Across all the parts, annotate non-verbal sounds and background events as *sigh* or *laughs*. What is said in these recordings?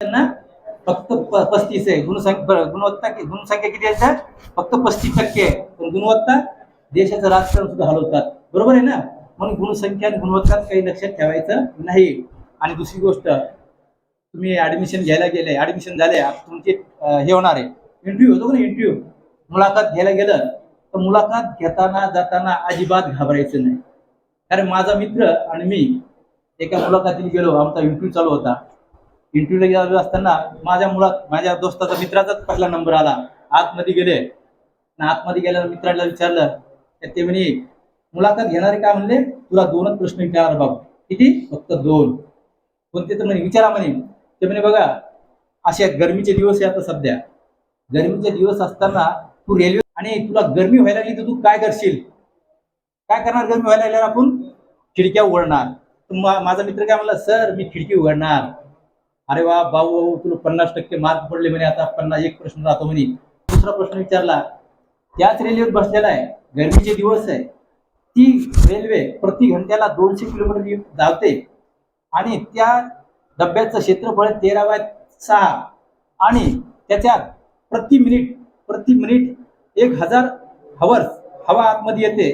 त्यांना फक्त पस्तीस आहे. गुणसंख्या गुणवत्ता गुणसंख्या किती आहे फक्त पस्तीस टक्के आहे. पण गुणवत्ता देशाचं राजकारण सुद्धा हलवतात. बरोबर आहे ना? म्हणून गुणसंख्या आणि गुणवत्ता काही लक्षात ठेवायचं नाही. आणि दुसरी गोष्ट तुम्ही ऍडमिशन घ्यायला गेले ऍडमिशन झाले तुमचे हे होणार आहे. इंटरव्ह्यू होतो ना इंटरव्ह्यू मुलाखत घ्यायला गेलं तर मुलाखत घेताना जाताना अजिबात घाबरायचं नाही. कारण माझा मित्र आणि मी एका मुलाखतीला गेलो आमचा इंटरव्ह्यू चालू होता. इंटरव्ह्यूला गेलो असताना माझ्या मुला माझ्या दोस्ताचा मित्राचाच पहिला नंबर आला. आतमध्ये गेले. आणि आतमध्ये गेल्यावर मित्राला विचारलं तर ते म्हणे मुलाखत घेणारे काय म्हणले? तुला दोनच प्रश्न विचारणार बाबू. किती? फक्त दोन. कोणते? तर म्हणे विचारा म्हणे. ते म्हणे बघा अशा गरमीचे दिवस आहे आता सध्या. गरमीचे दिवस असताना तू रेल्वे आणि तुला गरमी व्हायला लागली तर तू काय करशील? काय करणार गरमी व्हायला लागल्यावर आपण? खिडक्या उघडणार. माझा मित्र काय म्हणला सर मी खिडकी उघडणार. अरे वा भाऊ भाऊ तुला पन्नास टक्के मार्क पडले म्हणे आता पन्नास एक प्रश्न राहतो म्हणे. दुसरा प्रश्न विचारला त्याच रेल्वेत बसलेला आहे गरमीचे दिवस आहे ती रेल्वे प्रति घंट्याला दोनशे किलोमीटर धावते आणि त्या डब्याचं क्षेत्रफळ तेरा बाय सहा आणि त्याच्यात प्रति मिनिट प्रति मिनिट एक हजार हवर्स हवा आतमध्ये येते.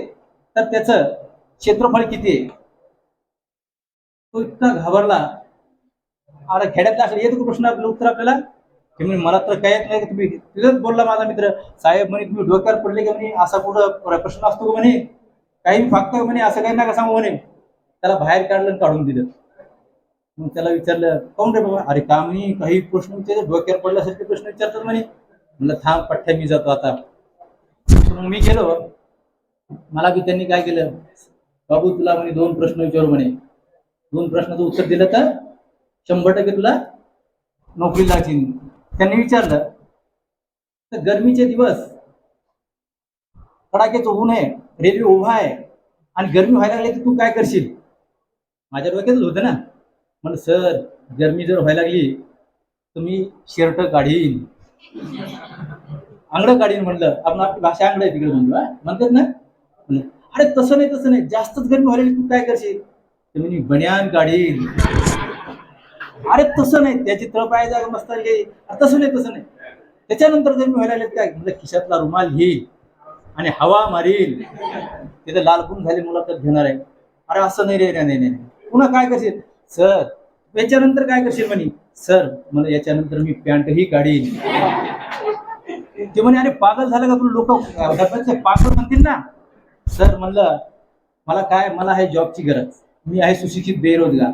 तर त्याचं क्षेत्रफळ किती आहे? तो इतका घाबरला. अरे खेड्यातला असेल येतो प्रश्न? आपलं उत्तर आपल्याला? ते मला तर काय येत नाही तुम्ही? तिथंच बोलला माझा मित्र. साहेब म्हणे तुम्ही डोक्यावर पडले की म्हणे? असा कुठं प्रश्न असतो का म्हणे? काही फागतं म्हणे असं काही नका सांगू म्हणे. त्याला बाहेर काढलं काढून दिलं. मग त्याला विचारलं काऊन रे बाबा? अरे का म्हणे? काही प्रश्न विचारले डोक्यावर पडल्यासारखे प्रश्न विचारतात म्हणे. म्हणलं थांब पठ्ठ्या मी जातो आता. मग मी गेलो. मला बी त्यांनी काय केलं? बाबू तुला म्हणे दोन प्रश्न विचारू म्हणे. दोन प्रश्नाचं उत्तर दिलं तर? शंभर टक्के तुला नोकरी लागतील त्यांनी विचारलं तर गरमीचे दिवस कडाक्याचं ऊन आहे रेल्वे उभा आहे आणि गरमी व्हायला लागली तर तू काय करशील? माझ्या डोक्यातच होतं ना. म्हणलं सर गरमी जर व्हायला लागली तर मी शर्ट काढीन. आंगडं काढीन म्हणलं. आपण आपली भाषा आंगडं आहे तिकडे म्हणतो म्हणतात ना? म्हणलं, अरे तसं नाही तसं नाही. जास्तच गरमी व्हायला लागली तू काय करशील? तर मी बनियान काढीन. अरे तसं नाही त्याची तळपाय जागा मस्त आहे. तसं नाही तसं नाही. त्याच्यानंतर जर मी व्हायला काय म्हणजे खिशातला रुमाल येईल आणि हवा मारील. तिथे लालपून झाले मुलाखत घेणार आहे. अरे असं नाही रे नाही नाही नाही. पुन्हा काय करशील? सर याच्यानंतर काय करशील म्हणे? सर मला याच्यानंतर मी पॅन्टही काढीन. ते म्हणे अरे पागल झालं का तुला लोक? डब्याचे पागल म्हणतील ना. सर म्हणलं मला काय मला आहे जॉबची गरज. मी आहे सुशिक्षित बेरोजगार.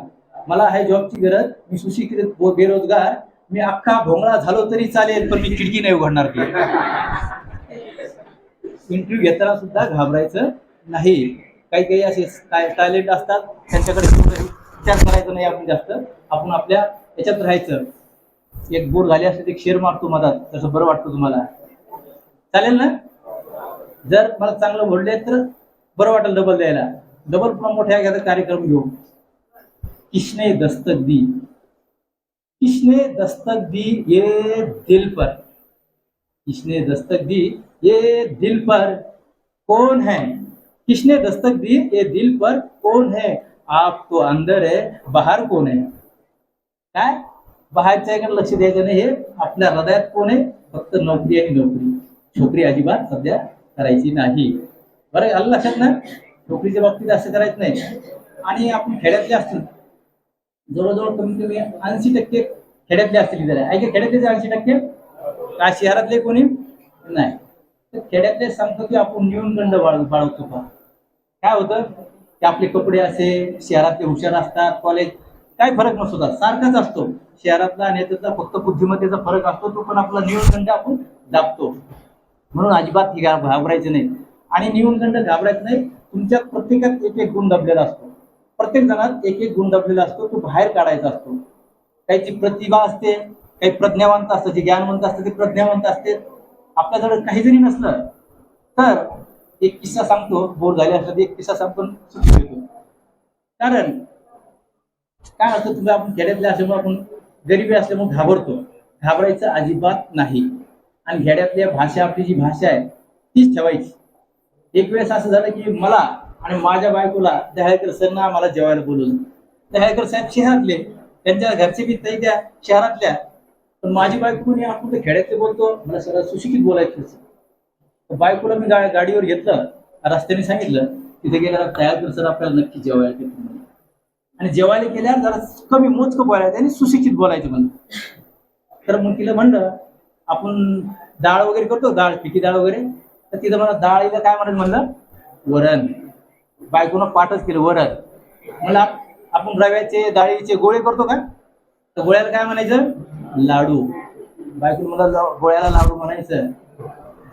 मला आहे जॉबची गरज मी सुशिक्षित बेरोजगार मी अख्खा भोंगळा झालो तरी चालेल पण मी खिडकी नाही उघडणार ती इंटरव्ह्यू घेताना सुद्धा घाबरायचं नाही. काही काही असे टॅलेंट असतात त्यांच्याकडे विचार करायचं नाही आपण जास्त. आपण आपल्या याच्यात राहायचं. एक बोर झाली असते एक शेअर मारतो मधात. तसं बरं वाटतं तुम्हाला. चालेल ना? जर मला चांगलं बोलले तर बरं वाटेल डबल द्यायला. डबल पुन्हा मोठ्या एखादा कार्यक्रम घेऊ किसने दस्तक दी? किसने दस्तक दी ये दिल पर? किसने दस्तक दी ये दिल पर? कौन है? किसने दस्तक दी ये दिल पर? कौन है? आप तो अंदर है बाहर कोण आहे काय? बाहेरच्या इकडे लक्ष द्यायचं नाही हे आपल्या हृदयात कोण आहे? फक्त नोकरी आणि नोकरी. छोकरी अजिबात सध्या करायची नाही. बरं आलं लक्षात ना नोकरीच्या बाबतीत असं करायचं नाही. आणि आपण खेड्यातले असतो जवळजवळ कमीत कमी ऐंशी टक्के खेड्यातले असतील जरा आहे खेड्यातले ऐंशी टक्के? का शहरातले कोणी? नाही. तर खेड्यातले सांगतो की आपण न्यूनगंड बाळ बाळगतो का? काय होतं? की आपले कपडे असे शहरातले हुशार असतात कॉलेज काय फरक नसतो. सारखाच असतो. शहरातला आणि याच्यातला फक्त बुद्धिमत्तेचा फरक असतो तो पण आपला न्यूनगंड आपण दाबतो. म्हणून अजिबात घाबरायचं नाही. आणि न्यूनगंड घाबरायचं नाही. तुमच्या प्रत्येकात एक एक गुण दबलेला असतो. प्रत्येक जणात एक एक गुण दबलेला असतो तो बाहेर काढायचा असतो. काहीची प्रतिभा असते काही प्रज्ञावंत असतं जे ज्ञानवंत असतं ते प्रज्ञावंत असते. आपल्याजवळ काही जरी नसलं तर एक किस्सा सांगतो बोर झाले असतात एक किस्सा सांगतो सुट्टी देतो कारण काय असतं तुम्ही आपण खेड्यातले असल्यामुळे आपण गरिबी असल्यामुळे घाबरतो. घाबरायचं अजिबात नाही. आणि खेड्यातल्या भाषा आपली जी भाषा आहे तीच ठेवायची. एक वेळेस असं झालं की मला आणि माझ्या बायकोला दहाळकर सरना आम्हाला जेवायला बोलवलं. दहाळकर साहेब शहरातले त्यांच्या घरचे बी तरी त्या शहरातल्या पण माझी बायको कोणी आपण खेड्यातले बोलतो? मला सगळं सुशिक्षित बोलायचं तर बायकोला मी गा- गाडीवर घेतलं रस्त्याने सांगितलं तिथे गेल्यावर तयार कर सर आपल्याला नक्की जेवायला येते आणि जेवायला गेल्यावर जरा कमी मोजकं बोलायचं आणि सुशिक्षित बोलायचं म्हणलं तर मग तिला म्हणलं आपण डाळ वगैरे करतो डाळ पिकी डाळ वगैरे. तर तिथं मला डाळीला काय म्हणत म्हणलं? वरण. बायकोनं पाठच केलं वरण म्हणलं आपण रव्याचे डाळीचे गोळे करतो का? तर गोळ्याला काय म्हणायचं? लाडू. बायकून मला गोळ्याला लाडू म्हणायचं.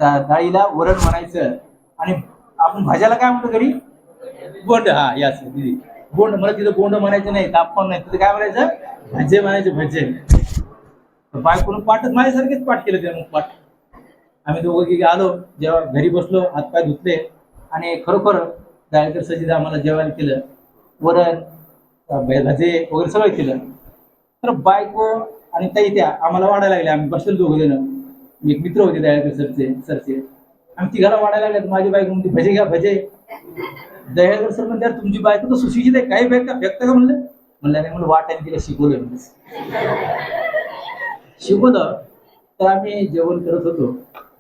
डाळीला वरण म्हणायचं. आणि आपण भाज्याला काय म्हणतो घरी? गोंड हा याच दिदी. गोंड मला तिथं गोंड म्हणायचं नाही तापमान नाही. तिथं काय म्हणायचं? भजे म्हणायचे भजे बायकोनं पाठच माझ्यासारखेच पाठ केलं मग पाठ. आम्ही दोघं की आलो जेव्हा घरी बसलो हातपाय धुतले. आणि खरोखर जायकर सजिद आम्हाला जेवायला केलं वरण अं, भजे वगैरे सगळं केलं. तर बायको आणि ताई त्या आम्हाला वाढायला लागल्या. आम्ही बसलो दोघं जण. एक मित्र होते दयाळकर सरचे सरचे. आम्ही तिघाला वाढायला लागले माझी बायको म्हणते भजे घ्या भजे. दयाळकर सर म्हणते तुमची बायको तर सुशिक्षित आहे. काही फेकता फेकता का? म्हणलं. म्हणलं नाही म्हणलं वाटायला तिला शिकवलं. शिकवलं. तर आम्ही जेवण करत होतो.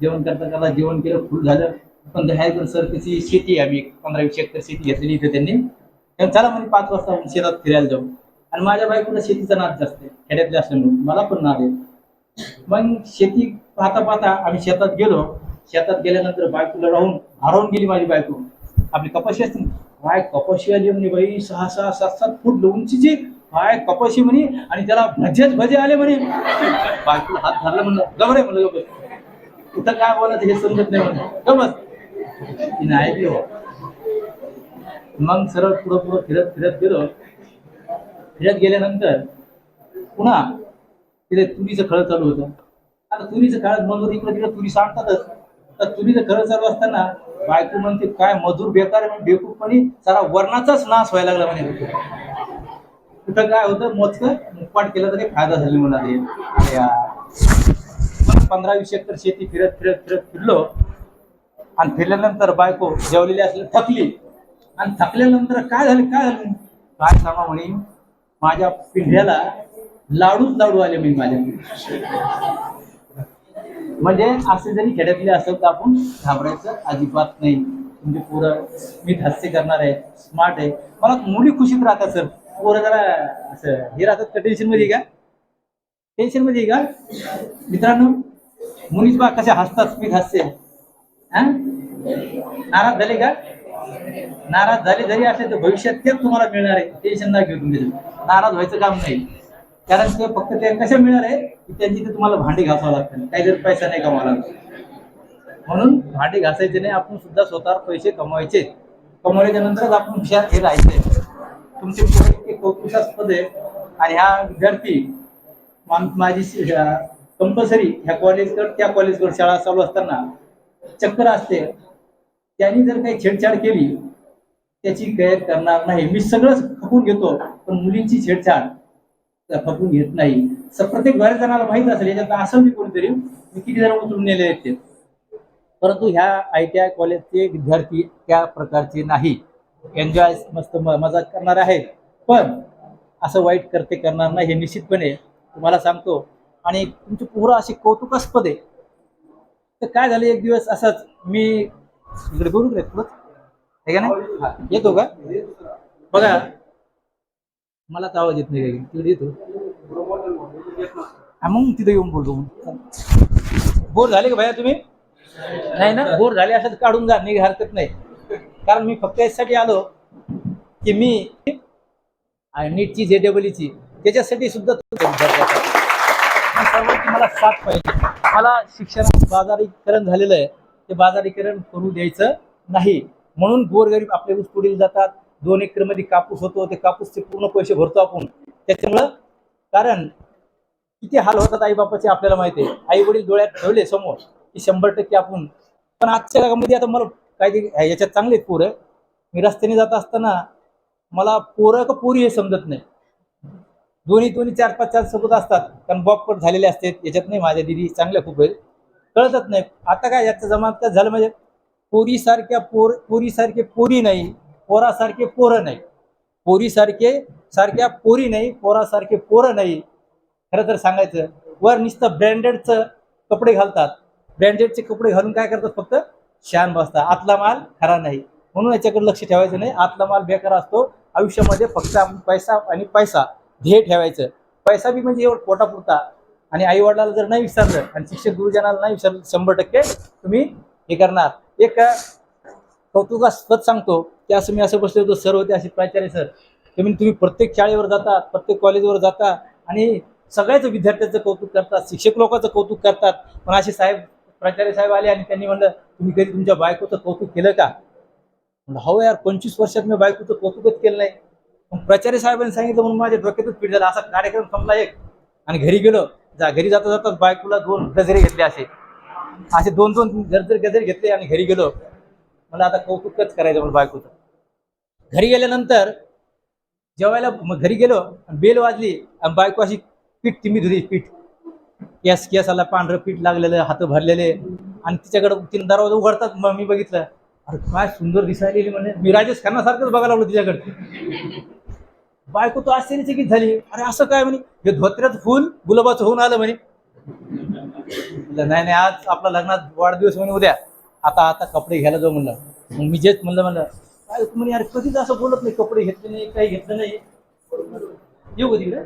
जेवण करता करता जेवण केलं फुल झालं. पण दहायकर सर त्याची शेती आहे आम्ही एक पंधरा वीस एकर शेती घेतलेली इथे त्यांनी. चला म्हणजे पाच वाजता शेतात फिरायला जाऊ. आणि माझ्या बायकोला शेतीचा नाद जास्त आहे. खेड्यातले असल्यामुळे मला पण नाद आहे. मग शेती पाहता पाहता आम्ही शेतात गेलो. शेतात गेल्यानंतर बायकोला राहून हरवून गेली माझी बायको. आपली कपाशी असते ना, काय कपाशी आली म्हणे बाई सहा सहा सात सात फूट उंचीची. काय कपाशी म्हणे आणि त्याला भजेच भजे आले म्हणे. बायकोला हात धरला म्हणलं आहे म्हणलं गबस कुठं काय बोलायचं हे समजत नाही म्हणलं गबस तिने ऐकलं. मग सरळ पुढं पुढं फिरत फिरत गेलो. फिरत गेल्यानंतर पुन्हा तिथे तुरीचं खळ चालू होतं. आता तुरीचं काळात मजूर इकडे तिकडे तुरी सांगतातच तर तुरीचं खळ चालू असताना बायको म्हणते काय मजूर बेकार आहे म्हणजे सारा वर्णाचाच नाश व्हायला लागला म्हणे. कुठं काय होतं मोजक मुखपाट केलं तर फायदा झाला म्हणाले. यार. पंधरा वीस एकर शेती फिरत फिरत फिरत फिरलो. आणि फिरल्यानंतर बायको जेवलेली असली थकली. आणि थकल्यानंतर काय झालं काय झालं? काय सांगा म्हणे माझ्या पिंढ्याला लाडूच लाडू आले मी माझ्या म्हणजे असे जरी खेड्यातले असेल तर आपण घाबरायचं अजिबात नाही. म्हणजे पोरं मी हास्य करणार आहे स्मार्ट आहे. मला मुली खुशीत राहतात सर पोरं जरा असं हे राहतात का टेन्शनमध्ये का? टेन्शनमध्ये का? मित्रांनो मुलीच बा कशा हसतात स्मित हास्य नाराज झाले का? नाराज झाले जरी असले तर भविष्यात तेच तुम्हाला मिळणार आहे. टेन्शन ना घेऊ तुम्ही. नाराज व्हायचं काम नाही. कारण ते फक्त ते कशा मिळणार आहे? की त्यांची ते तुम्हाला भांडी घासावं लागतं काही जर पैसा नाही कमावा लागतो म्हणून भांडी घासायचे नाही आपण सुद्धा स्वतःवर पैसे कमवायचे. कमवल्याच्या नंतरच आपण हुशार हे राहायचे. तुमचे पोरं कौतुकास्पद आहे. आणि ह्या विद्यार्थी माझी कंपल्सरी ह्या कॉलेजकडे त्या कॉलेजकडे शाळा चालू असताना चक्कर असते. त्यांनी जर काही छेडछाड केली त्याची गैर करणार नाही. मी सगळंच खपून घेतो पण मुलींची छेडछाड त्या खपून घेत नाही. प्रत्येक बऱ्याच जणाला माहीत असेल याच्यात असं मी कोणीतरी मी किती जण उचलून नेले आहेत ते. परंतु ह्या आय टी आय कॉलेजचे विद्यार्थी त्या प्रकारचे नाही. एन्जॉय मस्त मजा करणार आहेत. पण असं वाईट करते करणार नाही हे निश्चितपणे तुम्हाला सांगतो. आणि तुमची पोरं अशी कौतुकास्पद आहे तर काय झालं एक दिवस असंच मी इकडे बोलू का हे का नाही? येतो का? बघा. मला तर आवाज येत नाही तिकडे येतो. मग तिथे येऊन बोलतो बोर झाले का भैया तुम्ही? नाही ना बोर झाले असं काढून जा नाही हरकत नाही. कारण मी फक्त याच्यासाठी आलो की मी नीटची जे डबलईची त्याच्यासाठी सुद्धा तो विचार करतो. पण सर्वांची मला साथ पाहिजे. मला शिक्षण बाजारीकरण झालेलं आहे. ते बाजारीकरण करू द्यायचं नाही. म्हणून गोरगरीब आपले ऊस तोडीला जातात. दोन एकरमध्ये कापूस होतो. ते कापूसचे पूर्ण पैसे भरतो आपण. त्याच्यामुळं कारण किती हाल होतात आई बापाचे आपल्याला माहिती आहे. आई वडील डोळ्यात ठेवले समोर की शंभर टक्के आपण. पण आजच्या जगामध्ये आता मला काही याच्यात चांगले आहेत पोरं. मी रस्त्याने जात असताना मला पोरं का पोरी हे समजत नाही. दोन्ही दोन्ही चार पाच चार सोबत असतात. कारण बॉपकट झालेले असतात याच्यात नाही माझ्या दिदी चांगल्या खूप आहेत. कळतच नाही. आता काय याचं जमात काय झालं म्हणजे पोरीसारख्या पोर पोरीसारखे पोरी नाही पोरासारखे पोरं नाही. पोरीसारखे सारख्या पोरी नाही पोरासारखे पोरं नाही. खरं तर सांगायचं वर नुसतं ब्रँडेडचं कपडे घालतात. ब्रँडेडचे कपडे घालून काय करतात फक्त? शान बसतात. आतला माल खरा नाही. म्हणून याच्याकडे लक्ष ठेवायचं नाही. आतला माल बेकार असतो. आयुष्यामध्ये फक्त आपण पैसा आणि पैसा. ध्येय ठेवायचं. पैसा बी म्हणजे एवढं पोटापुरता आणि आई वडिलाला जर नाही विसरलं आणि शिक्षक गुरुजनाला नाही विसरलं शंभर टक्के तुम्ही हे करणार. एक कौतुकास्पद सांगतो की असं मी असं बसले होतो सर होते असे प्राचार्य सर. तुम्ही तुम्ही प्रत्येक शाळेवर जाता प्रत्येक कॉलेजवर जाता आणि सगळ्याच विद्यार्थ्यांचं कौतुक करतात शिक्षक लोकांचं कौतुक करतात. पण असे साहेब प्राचार्य साहेब आले आणि त्यांनी म्हणलं तुम्ही कधी तुमच्या बायकोचं कौतुक केलं का? म्हणलं हो यार पंचवीस वर्षात मी बायकोचं कौतुकच केलं नाही. प्राचार्य साहेबांनी सांगितलं म्हणून माझ्या डोक्यातच पीठ झालं. असा कार्यक्रम संपला एक. आणि घरी गेलो. जा घरी जाता जाता बायकोला दोन गजरे घेतले असे. असे दोन दोन गजरे गजरे घेतले आणि घरी गेलो. मला आता कौतुकच करायचं म्हणून बायकोचं. घरी गेल्यानंतर जेवायला मग घरी गेलो आणि बेल वाजली आणि बायको अशी पीठ तिमी धुरी पीठ. केस केसाला पांढरं पीठ लागलेलं हात भरलेले. आणि तिच्याकडे तीन दरवाजा उघडतात मग मी बघितलं. अरे काय सुंदर दिसायलेली म्हणे. मी राजेश खन्नासारखंच बघायला लागलो तिच्याकडे. बायको तो आश्चर्यचकित झाली. अरे असं काय म्हणे? हे धोत्र्यात फुल गुलाबाचं होऊन आलं म्हणे. नाही नाही आज आपला लग्नात वाढदिवस म्हणे उद्या. आता आता कपडे घ्यायला जाऊ म्हणलं. मग मी जेच म्हणलं म्हणलं काय म्हणे अरे कधीच असं बोलत नाही कपडे घेतले नाही काही घेतलं नाही. येऊ का तिकडे?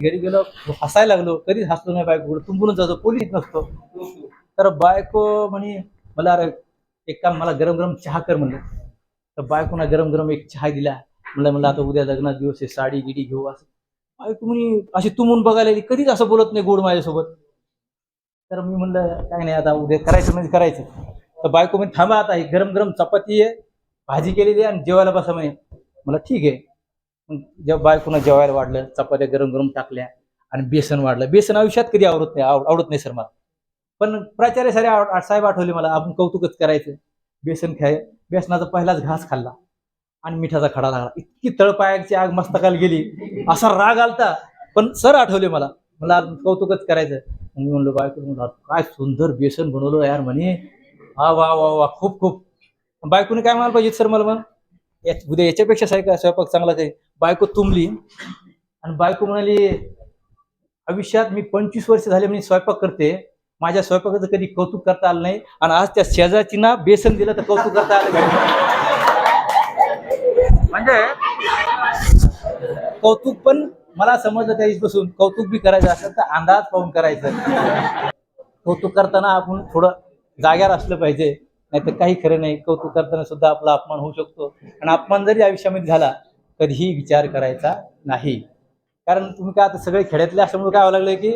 घरी गेलो हसायला लागलो. कधीच हसलो नाही बायको तुंबूनच जातो. पोलीस नसतो. तर बायको म्हणे मला अरे एक काम मला गरम गरम चहा कर म्हणलं. तर बायकोना गरम गरम एक चहा दिला. म्हणलं म्हणलं आता उद्या लग्नात दिवस आहे साडी गिडी घेऊ असं. बायको तुम्ही अशी तुमून बघायला आली, कधीच असं बोलत नाही गोड माझ्यासोबत. तर मी म्हणलं काय नाही आता उद्या करायचं म्हणजे करायचं. तर बायको म्हणे थांबा आता हे गरम गरम चपाती आहे भाजी केलेली आहे आणि जेवायला बसा म्हणे. मला ठीक आहे. जेव्हा बायकोनं जेवायला वाढलं चपात्या गरम गरम टाकल्या आणि बेसन वाढलं. बेसन आयुष्यात कधी आवडत नाही आव- आवडत नाही सर मला. पण प्राचार्य सारे आव- साहेब आठवले मला आपण कौतुकच करायचं. बेसन खाय बेसनाचा पहिलाच घास खाल्ला. आणि मिठाचा खडा लागला. इतकी तळपायाची आग मस्तकाला गेली. असा राग आलता. पण सर आठवले मला. मला कौतुकच करायचं. मी म्हणलो बायको म्हणलं, काय सुंदर बेसन बनवलं यार म्हणे. हा वा वा वा खूप खूप. बायकोने काय म्हणायला पाहिजे सर मला मग? उद्या याच्यापेक्षा साय का स्वयंपाक चांगला काही बायको तुंबली. आणि बायको म्हणाली आयुष्यात मी पंचवीस वर्ष झाले म्हणजे स्वयंपाक करते. माझ्या स्वयंपाकाचं कधी कौतुक करता आलं नाही. आणि आज त्या शेजारची ना बेसन दिलं तर कौतुक करता आलं नाही. म्हणजे कौतुक पण मला समजलं त्या बसून कौतुक बी करायचं असेल तर अंदाज पाहून करायचं. कौतुक करताना आपण थोडं जाग्यावर असलं पाहिजे. नाही तर काही खरं नाही. कौतुक करताना सुद्धा आपला अपमान होऊ शकतो. आणि अपमान जरी आयुष्यामध्ये झाला कधीही विचार करायचा नाही. कारण तुम्ही काय आता सगळे खेड्यातले असल्यामुळे काय व्हायला लागलं की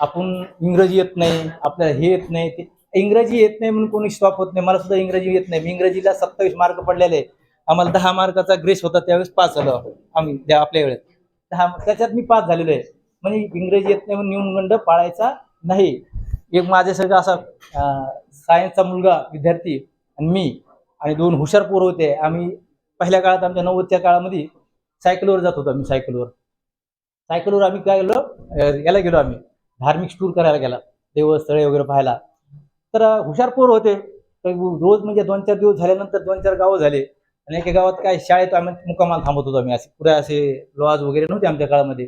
आपण इंग्रजी येत नाही आपल्याला हे येत नाही. ते इंग्रजी येत नाही म्हणून कोणी स्टॉप होत नाही. मला सुद्धा इंग्रजी येत नाही. मी इंग्रजीला सत्तावीस मार्क पडलेले. आम्हाला दहा मार्काचा ग्रेस होता त्यावेळेस पास झालो आम्ही त्या आपल्या वेळेस दहा त्याच्यात मी पास झालेलो आहे. म्हणजे इंग्रजी येत नाही म्हणून न्यूनगंड पाळायचा नाही. एक माझ्या सगळं असा सायन्सचा मुलगा विद्यार्थी आणि मी आणि दोन हुशार पोर होते. आम्ही पहिल्या काळात आमच्या नव्वदच्या काळामध्ये सायकलवर जात होतो आम्ही सायकलवर. सायकलवर आम्ही काय गेलो? याला गेलो आम्ही. धार्मिक टूर करायला गेला. देवस्थळे वगैरे पाहायला. तर हुशार पोर होते. तर रोज म्हणजे दोन चार दिवस झाल्यानंतर दोन चार गावं झाले. आणि एका गावात काय शाळेत आम्ही मुक्कामाला थांबत होतो आम्ही. असे पुऱ्या असे लॉज वगैरे नव्हते आमच्या काळामध्ये.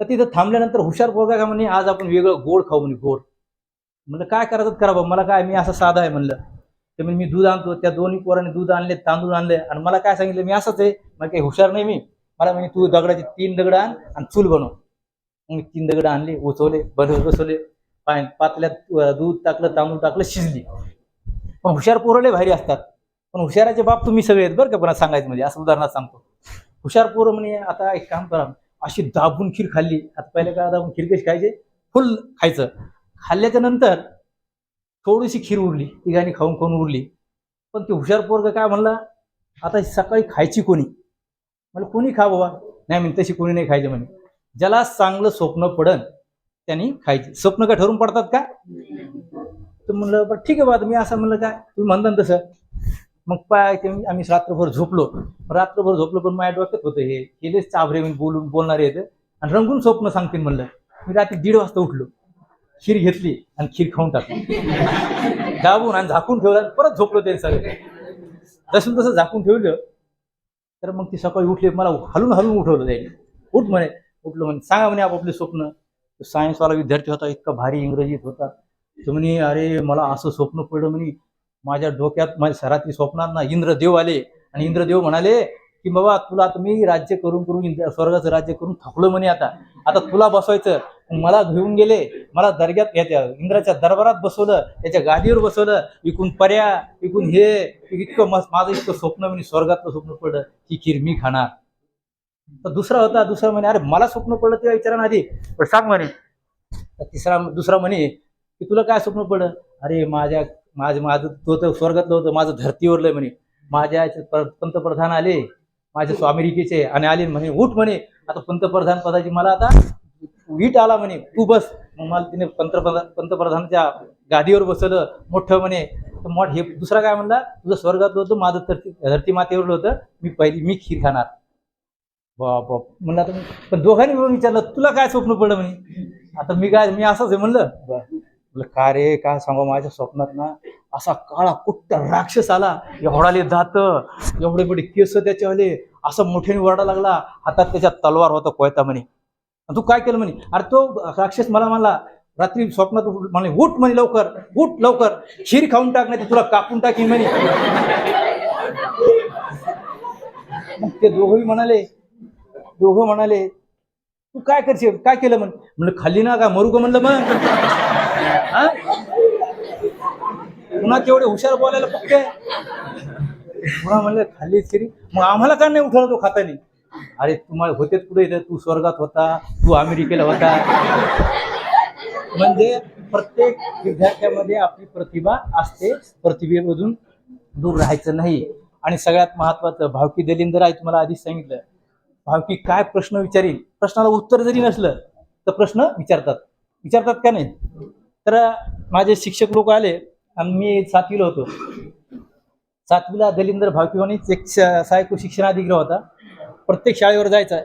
तर तिथं थांबल्यानंतर हुशार पोरगा का म्हणे आज आपण वेगळं गोड खाऊ म्हणे गोड. म्हणलं काय करायचं करा बाबा मला काय मी असं साधा आहे म्हणलं. ते म्हणजे मी दूध आणतो. त्या दोन्ही पोरांनी दूध आणले तांदूळ आणले. आणि मला काय सांगितलं मी असंच आहे. मला काही हुशार नाही मी. मला म्हणजे तू दगडाची तीन दगड आण आणि चूल बनव. मग तीन दगड आणले उचवले बनव बसवले पाय पातल्यात दूध टाकलं तांदूळ टाकलं शिजली. पण हुशार पोरले भारी असतात. पण हुशाराचे बाप तुम्ही सगळे आहेत बरं का पण सांगायचं म्हणजे असं उदाहरणात सांगतो. हुशार पोरं म्हणे आता एक काम करा अशी दाबून खीर खाल्ली आता पहिल्या काळात दाबून खीर कशी खायचे? फुल खायचं. खाल्ल्याच्या नंतर थोडीशी खीर उरली तिघांनी खाऊन खाऊन उरली. पण ते हुशार पोरग काय म्हणला आता सकाळी खायची कोणी? म्हणजे कोणी खा बाबा? नाही म्हणे तशी कोणी नाही खायचे म्हणे. ज्याला चांगलं स्वप्न पडन त्यांनी खायचे. स्वप्न काय ठरून पडतात का? तर म्हणलं बरं ठीक आहे बा मी असं म्हणलं काय? तुम्ही म्हणता ना तसं. मग पाय ते आम्ही रात्रभर झोपलो. रात्रभर झोपलो पण माझ्या डोक्यात होतं हे. केलेच चाभरे मी बोलून बोलणारे आहेत. आणि रंगून स्वप्न सांगतील म्हणलं. मी रात्री दीड वाजता उठलो. खीर घेतली आणि खीर खाऊन टाकली. *laughs* दाबून आणि झाकून ठेवलं आणि परत झोपलो ते सगळे. जसं तसं झाकून ठेवलं तर मग ती सकाळी उठली मला हलून हलून उठवलं त्याने. उठ म्हणे. उठलं म्हणे. सांगा म्हणे आपापले स्वप्न. सायन्सवाला विद्यार्थी होता इतका भारी इंग्रजीत होता. तो म्हणे अरे मला असं स्वप्न पडलं म्हणे माझ्या डोक्यात माझ्या सरातली स्वप्नात ना इंद्रदेव आले. आणि इंद्रदेव म्हणाले की बाबा तुला आता मी राज्य करून करून इंद्र स्वर्गाचं राज्य करून थकलो म्हणे आता. आता तुला बसवायचं. मला घेऊन गेले. मला दर्ग्यात याच्या इंद्राच्या दरबारात बसवलं. त्याच्या गादीवर बसवलं. इकून पर्या इकून हे. इतकं मस्त माझं इतकं स्वप्न म्हणे स्वर्गातलं स्वप्न पडलं. ही खीर मी खाणार. तर दुसरा होता. दुसरा म्हणे अरे मला स्वप्न पडलं तेव्हा विचारा आधी. पण सांग म्हणे. तिसरा दुसरा म्हणे की तुला काय स्वप्न पडलं? अरे माझ्या माझं माझं तो तर स्वर्गातलं होतं माझं धरतीवरलं म्हणे. माझ्या पंतप्रधान आले माझे स्वामिरिकेचे आणि आले म्हणे उठ म्हणे. आता पंतप्रधान पदाची मला आता वीट आला म्हणे तू बस. मग मला तिने पंतप्रधान पंतप्रधानच्या गादीवर बसवलं मोठं म्हणे. तर मोठ हे दुसरा काय म्हणला? तुझं स्वर्गातलं होतं माझं धरती धरती मातेवरलं होतं मी पहिली मी खीर खाणार. बाप बाप. म्हणलं आता पण दोघांनी मिळून विचारलं तुला काय स्वप्न पडलं म्हणे? आता मी काय मी असंच आहे म्हणलं. म्हटलं म्हणलं का रे? काय सांगा? माझ्या स्वप्नात ना असा काळा कुट्ट राक्षस आला. एवढाले दात एवढे बडे केस त्याच्यावाले. असं मोठ्याने वरडा लागला. हातात त्याच्या तलवार होता कोयता म्हणे. तू काय केलं म्हणे? अरे तो राक्षस मला म्हणला रात्री स्वप्नात उठ- म्हणे उठ म्हणे लवकर उठ लवकर. खीर खाऊन टाक नाही तुला कापून टाकीन म्हणे. मग ते दोघंही म्हणाले दोघं म्हणाले तू काय करशील? काय केलं म्हण म्हणलं खाल्ली ना का मरू का म्हणलं मग. पुन्हा तेवढे हुशार बोलायला पक्के पुन्हा म्हणलं खाल्लीच किरी मग आम्हाला का नाही उठवलं तो खातानी? अरे तुम्हाला होतेच कुठे इथं? तू स्वर्गात होता तू अमेरिकेला होता. म्हणजे प्रत्येक विद्यार्थ्यामध्ये आपली प्रतिभा असते. प्रतिभेमधून दूर राहायचं नाही. आणि सगळ्यात महत्वाचं भावकी दलिंदर आहे तुम्हाला आधीच सांगितलं. भावकी काय प्रश्न विचारील प्रश्नाला उत्तर जरी नसलं तर प्रश्न विचारतात. विचारतात का नाही? तर माझे शिक्षक लोक आले आणि मी सातवीला होतो. सातवीला दलिंदर भावकी एक श- सहाय्यक होता. प्रत्येक शाळेवर जायचा